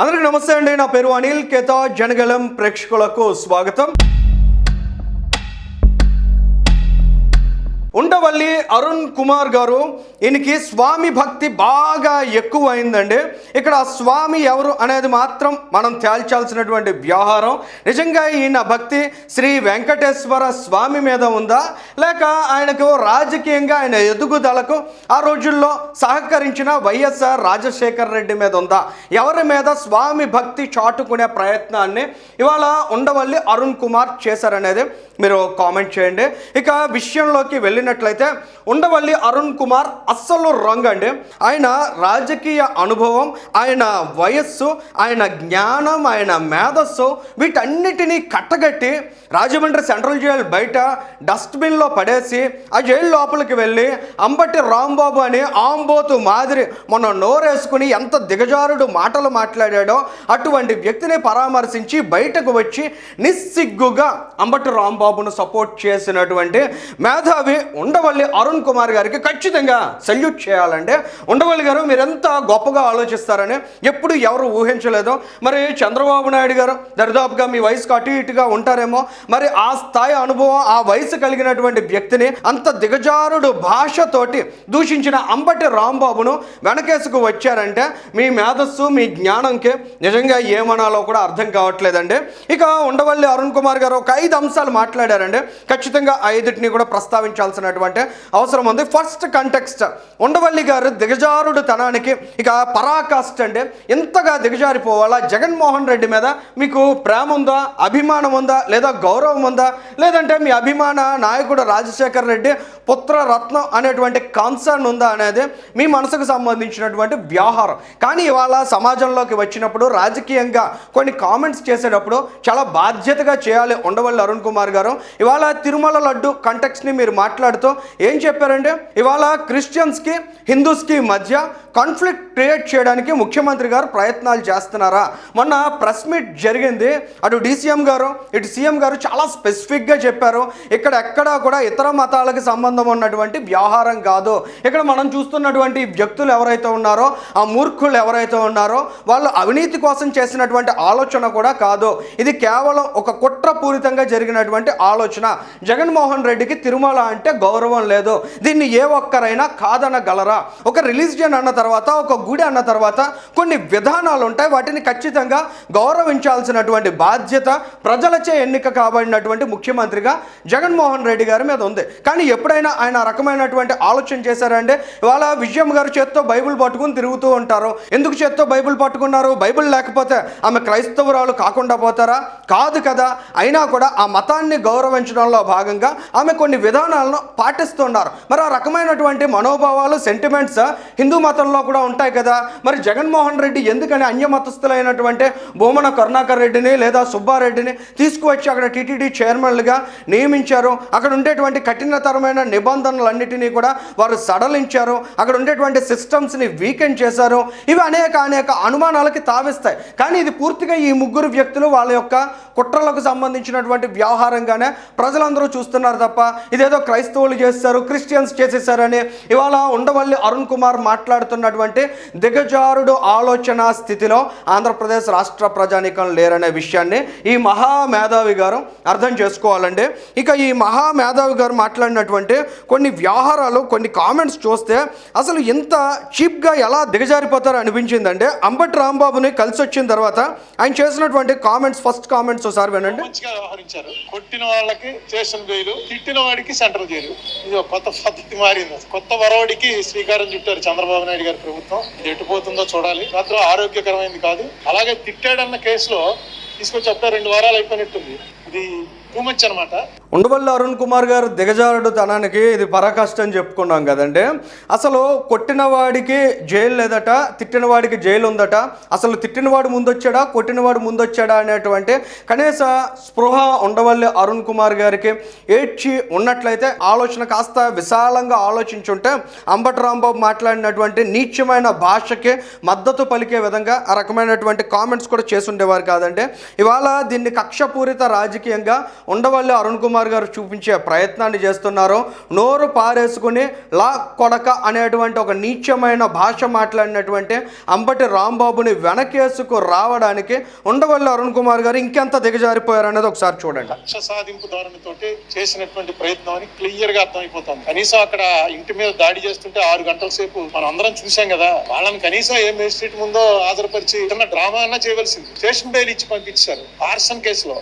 అందరికీ నమస్తే అండి. నా పేరు అనిల్ కేతా. జనగలం ప్రేక్షకులకు స్వాగతం. ఉండవల్లి అరుణ్ కుమార్ గారు ఈయనకి స్వామి భక్తి బాగా ఎక్కువ అయిందండి ఇక్కడ స్వామి ఎవరు అనేది మాత్రం మనం తేల్చాల్సినటువంటి వ్యవహారం. నిజంగా ఈయన భక్తి శ్రీ వెంకటేశ్వర స్వామి మీద ఉందా? లేక ఆయనకు రాజకీయంగా ఆయన ఎదుగుదలకు ఆ రోజుల్లో సహకరించిన వైఎస్ఆర్ రాజశేఖర్ రెడ్డి మీద ఉందా? ఎవరి మీద స్వామి భక్తి చాటుకునే ప్రయత్నాన్ని ఇవాళ ఉండవల్లి అరుణ్ కుమార్ చేశారనేది మీరు కామెంట్ చేయండి. ఇక విషయంలోకి వెళ్ళి వెళ్ళినట్లయితే ఉండవల్లి అరుణ్ కుమార్ అస్సలు రంగ్ అండి. ఆయన రాజకీయ అనుభవం ఆయన వయస్సు ఆయన జ్ఞానం ఆయన మేధస్సు వీటన్నిటినీ కట్టగట్టి రాజమండ్రి సెంట్రల్ జైలు బయట డస్ట్బిన్లో పడేసి ఆ జైలు లోపలికి వెళ్ళి అంబటి రాంబాబు అని ఆంబోతు మాదిరి మొన్న నోరేసుకుని ఎంత దిగజారుడు మాటలు మాట్లాడాడో అటువంటి వ్యక్తిని పరామర్శించి బయటకు వచ్చి నిస్సిగ్గుగా అంబటి రాంబాబును సపోర్ట్ చేసినటువంటి మేధావి ఉండవల్లి అరుణ్ కుమార్ గారికి ఖచ్చితంగా సెల్యూట్ చేయాలంటే ఉండవల్లి గారు మీరెంత గొప్పగా ఆలోచిస్తారని ఎప్పుడు ఎవరు ఊహించలేదు. మరి చంద్రబాబు నాయుడు గారు దరిదాపుగా మీ వయసుకు అటు ఇటుగా ఉంటారేమో. మరి ఆ స్థాయి అనుభవం ఆ వయసు కలిగినటువంటి వ్యక్తిని అంత దిగజారుడు భాషతోటి దూషించిన అంబటి రాంబాబును వెనకేసుకు వచ్చారంటే మీ మేధస్సు మీ జ్ఞానంకి నిజంగా ఏమనాలో కూడా అర్థం కావట్లేదండి. ఇక ఉండవల్లి అరుణ్ కుమార్ గారు ఒక ఐదు అంశాలు మాట్లాడారండి. ఖచ్చితంగా ఐదుటిని కూడా ప్రస్తావించాల్సినటువంటి అవసరం ఉంది. ఫస్ట్ కంటెక్స్ట్ ఉండవల్లి గారు దిగజారుడు తనానికి ఇక పరాకాష్ట అండి. ఎంతగా దిగజారిపోవాలా? జగన్మోహన్ రెడ్డి మీద మీకు ప్రేమ ఉందా? అభిమానం ఉందా? లేదా గౌరవం ఉందా? లేదంటే మీ అభిమాన నాయకుడు రాజశేఖర్ రెడ్డి పుత్ర రత్నం అనేటువంటి కాన్సర్న్ ఉందా అనేది మీ మనసుకు సంబంధించినటువంటి వ్యవహారం. కానీ ఇవాళ సమాజంలోకి వచ్చినప్పుడు రాజకీయంగా కొన్ని కామెంట్స్ చేసేటప్పుడు చాలా బాధ్యతగా చేయాలి ఉండవల్లి అరుణ్ కుమార్ గారు. ఇవాళ తిరుమల లడ్డు కంటెక్స్ని మీరు మాట్లాడుతూ ఏం చెప్పారంటే ఇవాళ క్రిస్టియన్స్కి హిందూస్కి మధ్య కాన్ఫ్లిక్ట్ క్రియేట్ చేయడానికి ముఖ్యమంత్రి గారు ప్రయత్నాలు చేస్తున్నారా? మొన్న ప్రెస్ మీట్ జరిగింది. అటు డీసీఎం గారు ఇటు సీఎం గారు చాలా స్పెసిఫిక్గా చెప్పారు. ఇక్కడ ఎక్కడా కూడా ఇతర మతాలకు సంబంధం ఉన్నటువంటి వ్యవహారం కాదు. ఇక్కడ మనం చూస్తున్నటువంటి వ్యక్తులు ఎవరైతే ఉన్నారో ఆ మూర్ఖులు ఎవరైతే ఉన్నారో వాళ్ళు అవినీతి కోసం చేసినటువంటి ఆలోచన కూడా కాదు. ఇది కేవలం ఒక కుట్రపూరితంగా జరిగినటువంటి ఆలోచన. జగన్మోహన్ రెడ్డికి తిరుమల అంటే గౌరవం లేదు దీన్ని ఏ ఒక్కరైనా కాదనగలరా? ఒక రిలీజియన్ అన్న తర్వాత ఒక గుడి అన్న తర్వాత కొన్ని విధానాలు ఉంటాయి. వాటిని ఖచ్చితంగా గౌరవించాల్సినటువంటి బాధ్యత ప్రజలచే ఎన్నిక కాబడినటువంటి ముఖ్యమంత్రిగా జగన్మోహన్ రెడ్డి గారి మీద ఉంది. కానీ ఎప్పుడైనా ఆయన రకమైనటువంటి ఆలోచన చేశారంటే ఇవాళ విజయం గారు చేత్తో బైబిల్ పట్టుకుని తిరుగుతూ ఉంటారు. ఎందుకు చేత్తో బైబిల్ పట్టుకున్నారు? బైబిల్ లేకపోతే ఆమె క్రైస్తవురాలు కాకుండా పోతారా? కాదు కదా. అయినా కూడా ఆ మతాన్ని గౌరవించడంలో భాగంగా ఆమె కొన్ని విధానాలను పాటిస్తున్నారు మరి ఆ రకమైనటువంటి మనోభావాలు సెంటిమెంట్స్ హిందూ మతంలో కూడా ఉంటాయి కదా. మరి జగన్మోహన్ రెడ్డి ఎందుకని అన్య మతస్థులైనటువంటి భూమన కరుణాకర్ రెడ్డిని లేదా సుబ్బారెడ్డిని తీసుకువచ్చి అక్కడ టీటీడీ చైర్మన్లుగా నియమించారు? అక్కడ ఉండేటువంటి కఠినతరమైన నిబంధనలన్నిటినీ కూడా వారు సడలించారు. అక్కడ ఉండేటువంటి సిస్టమ్స్ని వీకెండ్ చేశారు. ఇవి అనేక అనేక అనుమానాలకి తావిస్తాయి. కానీ ఇది పూర్తిగా ఈ ముగ్గురు వ్యక్తులు వాళ్ళ యొక్క కుట్రలకు సంబంధించినటువంటి వ్యవహారంగానే ప్రజలందరూ చూస్తున్నారు తప్ప ఇదేదో క్రైస్తవులు చేస్తారు క్రిస్టియన్స్ చేసేసారని ఇవాళ ఉండవల్లి అరుణ్ కుమార్ మాట్లాడుతున్నటువంటి దిగజారుడు ఆలోచన స్థితిలో ఆంధ్రప్రదేశ్ రాష్ట్ర ప్రజానీకం లేరనే విషయాన్ని ఈ మహా మేధావి గారు అర్థం చేసుకోవాలండి. ఇక ఈ మహా మేధావి గారు మాట్లాడినటువంటి కొన్ని వ్యవహారాలు కొన్ని కామెంట్స్ చూస్తే అసలు ఇంత చీప్గా ఎలా దిగజారిపోతారో అనిపించిందండి అంబటి రాంబాబుని కలిసి వచ్చిన తర్వాత ఆయన చేసినటువంటి కామెంట్స్ ఫస్ట్ కామెంట్స్ ఒకసారి వినండి. వ్యవహరించారు. కొట్టిన వాళ్ళకి స్టేషన్ జైలు తిట్టిన వాడికి సెంట్రల్ జైలు. ఇది ఒక కొత్త పద్ధతి మారింది. కొత్త వరవడికి శ్రీకారం చుట్టారు చంద్రబాబు నాయుడు గారి ప్రభుత్వం. ఇది ఎటుపోతుందో చూడాలి. మాత్రం ఆరోగ్యకరమైంది కాదు. అలాగే తిట్టాడన్న కేసులో తీసుకొచ్చి చెప్తా రెండు వారాలు అయిపోయినట్టుంది. ఇది టూ మచ్ అనమాట ఉండవల్లి అరుణ్ కుమార్ గారు దిగజారుడు తనానికి ఇది పరాకాష్ట అని చెప్పుకున్నాం కదండి. అసలు కొట్టిన వాడికి జైలు లేదట తిట్టిన వాడికి జైలు ఉందట అసలు తిట్టినవాడు ముందొచ్చాడా కొట్టినవాడు ముందొచ్చాడా అనేటువంటి కనీస స్పృహ ఉండవల్లి అరుణ్ కుమార్ గారికి ఏడ్చి ఉన్నట్లయితే ఆలోచన కాస్త విశాలంగా ఆలోచించుంటే అంబటి రాంబాబు మాట్లాడినటువంటి నీచమైన భాషకి మద్దతు పలికే విధంగా ఆ రకమైనటువంటి కామెంట్స్ కూడా చేసుండేవారు కాదండి. ఇవాళ దీన్ని కక్షపూరిత రాజకీయంగా ఉండవల్లి అరుణ్ కుమార్ కుమార్ గారు చూపించే ప్రయత్నాన్ని చేస్తున్నారో. నోరు పారేసుకుని లా కొడక అనేటువంటి ఒక నీచమైన భాష మాట్లాడినటువంటి అంబటి రాంబాబుని వెనకేసుకు రావడానికి ఉండవల్లి అరుణ్ కుమార్ గారు ఇంకెంత దిగజారిపోయారు అనేది ఒకసారి చూడండి. కక్ష సాధింపు ధోరణితోటి చేసినటువంటి ప్రయత్నం అని క్లియర్గా అర్థమైపోతుంది. కనీసం అక్కడ ఇంటి మీద దాడి చేస్తుంటే ఆరు గంటల సేపు మనం అందరం చూసాం కదా వాళ్ళని కనీసం ఏ మేజిస్ట్రేట్ ముందో హాజరుపరిచి చిన్న డ్రామా అన్నా చేయవలసింది. స్టేషన్ బెయిల్ ఇచ్చి పంపించారు. ఆర్సన్ కేసులో.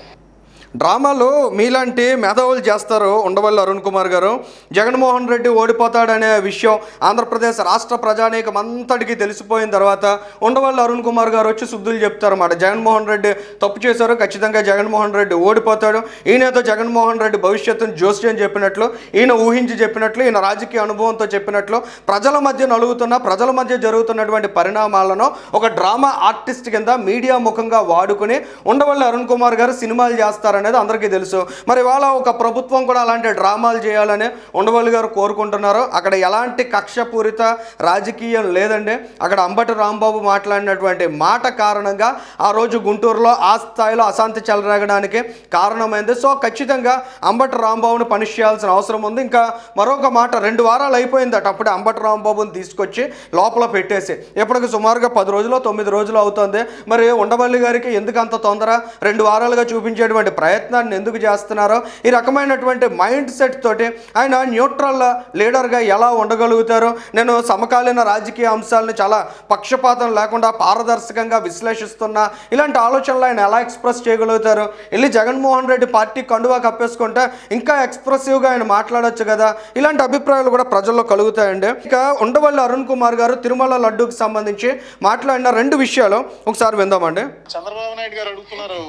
డ్రామాలో మీలాంటి మేధావులు చేస్తారు ఉండవల్లి అరుణ్ కుమార్ గారు. జగన్మోహన్ రెడ్డి ఓడిపోతాడనే విషయం ఆంధ్రప్రదేశ్ రాష్ట్ర ప్రజానీకం అంతటికీ తెలిసిపోయిన తర్వాత ఉండవల్లి అరుణ్ కుమార్ గారు వచ్చి శుద్ధులు చెప్తారన్నమాట. జగన్మోహన్ రెడ్డి తప్పు చేశారు ఖచ్చితంగా జగన్మోహన్ రెడ్డి ఓడిపోతాడు. ఈయనతో జగన్మోహన్ రెడ్డి భవిష్యత్తును జోస్యం చెప్పినట్లు ఈయన ఊహించి చెప్పినట్లు ఈయన రాజకీయ అనుభవంతో చెప్పినట్లు ప్రజల మధ్య నలుగుతున్న ప్రజల మధ్య జరుగుతున్నటువంటి పరిణామాలను ఒక డ్రామా ఆర్టిస్ట్ కింద మీడియా ముఖంగా వాడుకుని ఉండవల్లి అరుణ్ కుమార్ గారు సినిమాలు అనేది అందరికీ తెలుసు. మరి ఇవాళ ఒక ప్రభుత్వం కూడా అలాంటి డ్రామాలు చేయాలని ఉండవల్లి గారు కోరుకుంటున్నారు. అక్కడ ఎలాంటి కక్షపూరిత రాజకీయం లేదండి. అక్కడ అంబటి రాంబాబు మాట్లాడినటువంటి మాట కారణంగా ఆ రోజు గుంటూరులో ఆ స్థాయిలో అశాంతి చెలరేగడానికి కారణమైంది. సో ఖచ్చితంగా అంబటి రాంబాబుని పనిష్ చేయాల్సిన అవసరం ఉంది. ఇంకా మరొక మాట రెండు వారాలు అయిపోయిందట అప్పుడే అంబటి రాంబాబుని తీసుకొచ్చి లోపల పెట్టేసి ఇప్పటికి సుమారుగా పది రోజులు తొమ్మిది రోజులు అవుతుంది. మరి ఉండవల్లి గారికి ఎందుకు అంత తొందర? రెండు వారాలుగా చూపించేటువంటి ప్రయత్నాన్ని ఎందుకు చేస్తున్నారో ఈ రకమైనటువంటి మైండ్ సెట్ తోటి ఆయన న్యూట్రల్ లీడర్గా ఎలా ఉండగలుగుతారో? నేను సమకాలీన రాజకీయ అంశాలను చాలా పక్షపాతం లేకుండా పారదర్శకంగా విశ్లేషిస్తున్నా ఇలాంటి ఆలోచనలు ఆయన ఎలా ఎక్స్ప్రెస్ చేయగలుగుతారు? వెళ్ళి జగన్మోహన్ రెడ్డి పార్టీ కండువా కప్పేసుకుంటే ఇంకా ఎక్స్ప్రెసివ్గా ఆయన మాట్లాడొచ్చు కదా? ఇలాంటి అభిప్రాయాలు కూడా ప్రజల్లో కలుగుతాయండి. ఇంకా ఉండవల్లి అరుణ్ కుమార్ గారు తిరుమల లడ్డూకి సంబంధించి మాట్లాడిన రెండు విషయాలు ఒకసారి విందామండి. చంద్రబాబు నాయుడు గారు అడుగుతున్నారు.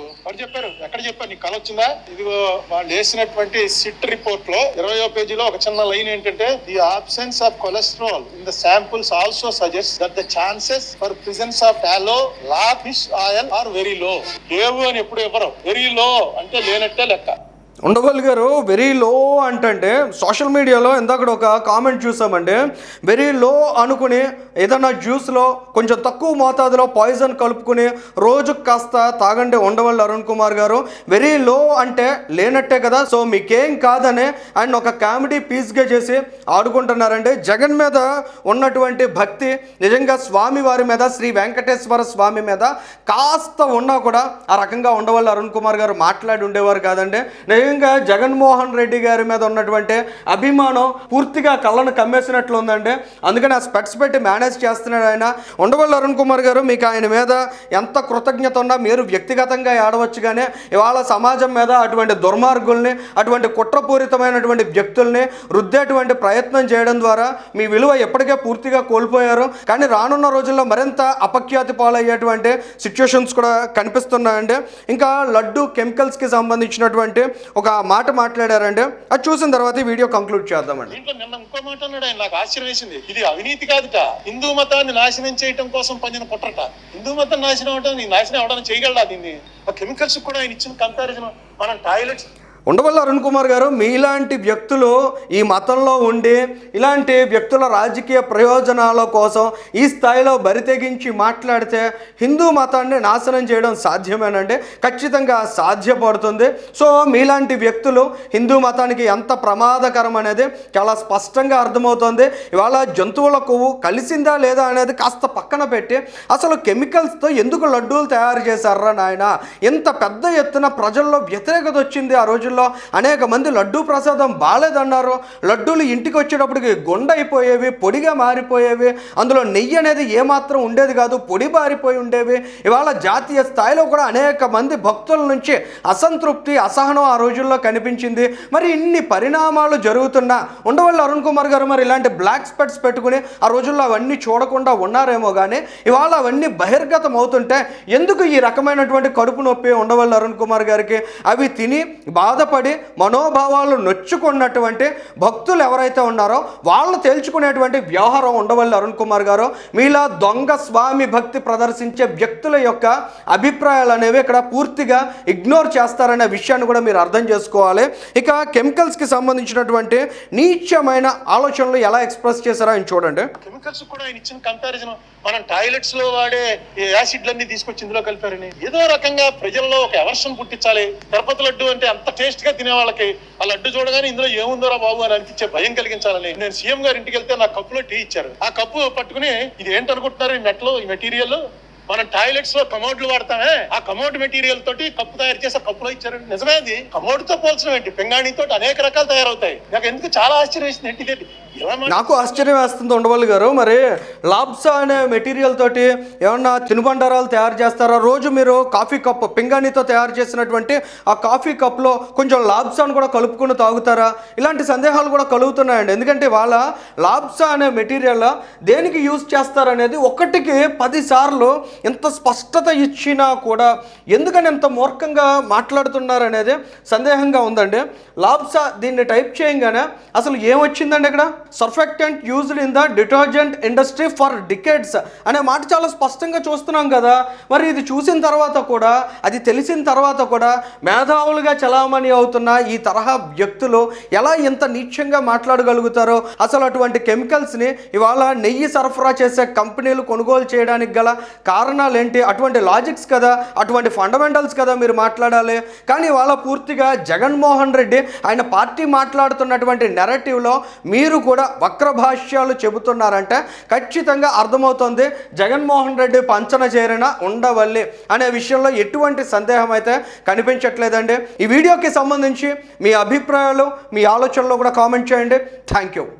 చెప్పారు. ఎక్కడ చెప్పారు? నీకు ఇదిగో వాళ్ళు వేసినటువంటి సిట్ రిపోర్ట్లో ఇరవయో పేజీలో ఒక చిన్న లైన్ ఏంటంటే the absence of cholesterol in the samples also suggest that the chances for presence of tallow lard fish oil are very low లేవు అని ఎప్పుడు ఇవ్వరు. వెరీ లో అంటే లేనట్టే లెక్క. ఉండవల్లి గారు వెరీ లో అంటే సోషల్ మీడియాలో ఇందాక ఒక కామెంట్ చూసామండి. వెరీ లో అనుకుని ఏదన్నా జ్యూస్లో కొంచెం తక్కువ మోతాదులో పాయిజన్ కలుపుకుని రోజు కాస్త తాగండి ఉండవల్లి అరుణ్ కుమార్ గారు. వెరీ లో అంటే లేనట్టే కదా సో మీకేం కాదని ఆయన ఒక కామెడీ పీస్గా చేసి ఆడుకుంటున్నారండి. జగన్ మీద ఉన్నటువంటి భక్తి నిజంగా స్వామి వారి మీద శ్రీ వెంకటేశ్వర స్వామి మీద కాస్త ఉన్నా కూడా ఆ రకంగా ఉండవల్లి అరుణ్ కుమార్ గారు మాట్లాడి ఉండేవారు కాదండి. నేను స్వయంగా జగన్మోహన్ రెడ్డి గారి మీద ఉన్నటువంటి అభిమానం పూర్తిగా కళ్ళను కమ్మేసినట్లు ఉందండి. అందుకని ఆ స్పెట్స్ పెట్టి మేనేజ్ చేస్తున్నాడు ఆయన. ఉండవల్లి అరుణ్ కుమార్ గారు మీకు ఆయన మీద ఎంత కృతజ్ఞత ఉన్నా మీరు వ్యక్తిగతంగా ఆడవచ్చు కానీ ఇవాళ సమాజం మీద అటువంటి దుర్మార్గుల్ని అటువంటి కుట్రపూరితమైనటువంటి వ్యక్తుల్ని రుద్దేటువంటి ప్రయత్నం చేయడం ద్వారా మీ విలువ ఎప్పటికే పూర్తిగా కోల్పోయారు. కానీ రానున్న రోజుల్లో మరింత అపఖ్యాతి పాలయ్యేటువంటి సిచ్యువేషన్స్ కూడా కనిపిస్తున్నాయండి. ఇంకా లడ్డు కెమికల్స్కి సంబంధించినటువంటి ఒక మాట మాట్లాడారండి అది చూసిన తర్వాత ఈ వీడియో కంక్లూడ్ చేద్దామండి. దీంట్లో నిన్న ఇంకో మాట అన్నాడు ఆయన నాకు ఆశ్చర్యం వేసింది ఇది అవినీతి కాదుట. హిందూ మతాన్ని నాశనం చేయటం కోసం పనిన కుట్రట. హిందూ మతం నాశనం అవడం నీ నాశనం అవడానికి చేయగలడా దీన్ని? ఆ కెమికల్స్ కూడా ఆయన ఇచ్చిన కంపారిజన్ మనం టాయిలెట్స్ ఉండవల్ల అరుణ్ కుమార్ గారు మీలాంటి వ్యక్తులు ఈ మతంలో ఉండి ఇలాంటి వ్యక్తుల రాజకీయ ప్రయోజనాల కోసం ఈ స్థాయిలో బరితెగించి మాట్లాడితే హిందూ మతాన్ని నాశనం చేయడం సాధ్యమేనండి. ఖచ్చితంగా సాధ్యపడుతుంది. సో మీలాంటి వ్యక్తులు హిందూ మతానికి ఎంత ప్రమాదకరం అనేది చాలా స్పష్టంగా అర్థమవుతుంది. ఇవాళ జంతువుల కొవ్వు కలిసిందా లేదా అనేది కాస్త పక్కన పెట్టి అసలు కెమికల్స్తో ఎందుకు లడ్డూలు తయారు చేశారా నాయన? ఇంత పెద్ద ఎత్తున ప్రజల్లో వ్యతిరేకత వచ్చింది ఆ రోజు రోజుల్లో అనేక మంది లడ్డూ ప్రసాదం బాగాలేదన్నారు లడ్డూలు ఇంటికి వచ్చేటప్పటికి గుండ అయిపోయేవి పొడిగా మారిపోయేవి అందులో నెయ్యి అనేది ఏమాత్రం ఉండేది కాదు పొడి బారిపోయి ఉండేవి. ఇవాళ జాతీయ స్థాయిలో కూడా అనేక మంది భక్తుల నుంచి అసంతృప్తి అసహనం ఆ రోజుల్లో కనిపించింది. మరి ఇన్ని పరిణామాలు జరుగుతున్నా ఉండవల్లి అరుణ్ కుమార్ గారు మరి ఇలాంటి బ్లాక్ స్పెట్స్ పెట్టుకుని ఆ రోజుల్లో అవన్నీ చూడకుండా ఉన్నారేమో కానీ ఇవాళ అవన్నీ బహిర్గతం అవుతుంటే ఎందుకు ఈ రకమైనటువంటి కడుపు నొప్పి ఉండవల్లి అరుణ్ కుమార్ గారికి? అవి తిని బాధ బాధపడి మనోభావాలు నొచ్చుకున్నటువంటి భక్తులు ఎవరైతే ఉన్నారో వాళ్ళు తేల్చుకునేటువంటి వ్యవహారం ఉండవల్లి అరుణ్ కుమార్ గారు. మీలా దొంగ స్వామి భక్తి ప్రదర్శించే వ్యక్తుల యొక్క అభిప్రాయాలు అనేవి ఇక్కడ పూర్తిగా ఇగ్నోర్ చేస్తారనే విషయాన్ని కూడా మీరు అర్థం చేసుకోవాలి. ఇక కెమికల్స్కి సంబంధించినటువంటి నీచమైన ఆలోచనలు ఎలా ఎక్స్ప్రెస్ చేశారో ఆయన చూడండి. కెమికల్స్ కూడా ఆయన ఇచ్చిన కంపారిజన్ మనం టాయిలెట్స్లో వాడే యాసిడ్లన్నీ తీసుకొచ్చి ఇందులో కలిపారని. ఏదో రకంగా ప్రజల్లో ఒక ఎవర్షన్ పుట్టించాలి. తిరుపతి లడ్డు అంటే అంత టేస్ట్గా తినే వాళ్ళకి ఆ లడ్డు చూడగానే ఇందులో ఏముందోరా బాబు అని అనిపించే భయం కలిగించాలని. నేను సీఎం గారి ఇంటికి వెళ్తే నా కప్పులో టీ ఇచ్చారు. ఆ కప్పు పట్టుకుని ఇది ఏంటనుకుంటున్నారు ఈ మెట్లో ఈ మెటీరియల్? మనం టాయిలెట్స్లో కమోడ్లు వాడతామే. ఆ కమోడ్ మెటీరియల్ తోటి కప్పు తయారు చేసే కప్పులో ఇచ్చారు నిజమే అది. కమోడ్తో పోల్చడం ఏంటి? పింగాణితో అనేక రకాలు తయారవుతాయి. నాకు ఎందుకు చాలా ఆశ్చర్యం వేసింది ఏంటి నాకు ఆశ్చర్యం వేస్తుంది ఉండవల్లి గారు. మరి లాబ్సా అనే మెటీరియల్ తోటి ఏమన్నా తినుబండారాలు తయారు చేస్తారా? రోజు మీరు కాఫీ కప్ పింగాణితో తయారు చేసినటువంటి ఆ కాఫీ కప్లో కొంచెం లాబ్సాను కూడా కలుపుకుని తాగుతారా? ఇలాంటి సందేహాలు కూడా కలుగుతున్నాయండి. ఎందుకంటే వాళ్ళ లాబ్సా అనే మెటీరియల్ దేనికి యూజ్ చేస్తారనేది ఒకటికి పదిసార్లు ఎంత స్పష్టత ఇచ్చినా కూడా ఎందుకని ఎంత మూర్ఖంగా మాట్లాడుతున్నారనేది సందేహంగా ఉందండి. లాబ్సా దీన్ని టైప్ చేయగానే అసలు ఏమొచ్చిందండి ఇక్కడ? Surfactant used in the detergent industry for డికెట్స్ అనే మాట చాలా స్పష్టంగా చూస్తున్నాం కదా. మరి ఇది చూసిన తర్వాత కూడా అది తెలిసిన తర్వాత కూడా మేధావులుగా చలామణి అవుతున్న ఈ తరహా వ్యక్తులు ఎలా ఇంత నీచంగా మాట్లాడగలుగుతారో అసలు అటువంటి కెమికల్స్ని ఇవాళ నెయ్యి సరఫరా చేసే కంపెనీలు కొనుగోలు చేయడానికి గల కారణాలు ఏంటి అటువంటి లాజిక్స్ కదా అటువంటి ఫండమెంటల్స్ కదా మీరు మాట్లాడాలి. కానీ ఇవాళ పూర్తిగా జగన్మోహన్ రెడ్డి ఆయన పార్టీ మాట్లాడుతున్నటువంటి నెరటివ్లో మీరు కూడా కూడా వక్ర భాష్యాలు చెబుతున్నారంటే ఖచ్చితంగా అర్థమవుతుంది. జగన్మోహన్ రెడ్డి పంచన చేరిన ఉండవల్లి అనే విషయంలో ఎటువంటి సందేహం అయితే కనిపించట్లేదండి. ఈ వీడియోకి సంబంధించి మీ అభిప్రాయాలు మీ ఆలోచనలు కూడా కామెంట్ చేయండి. Thank you.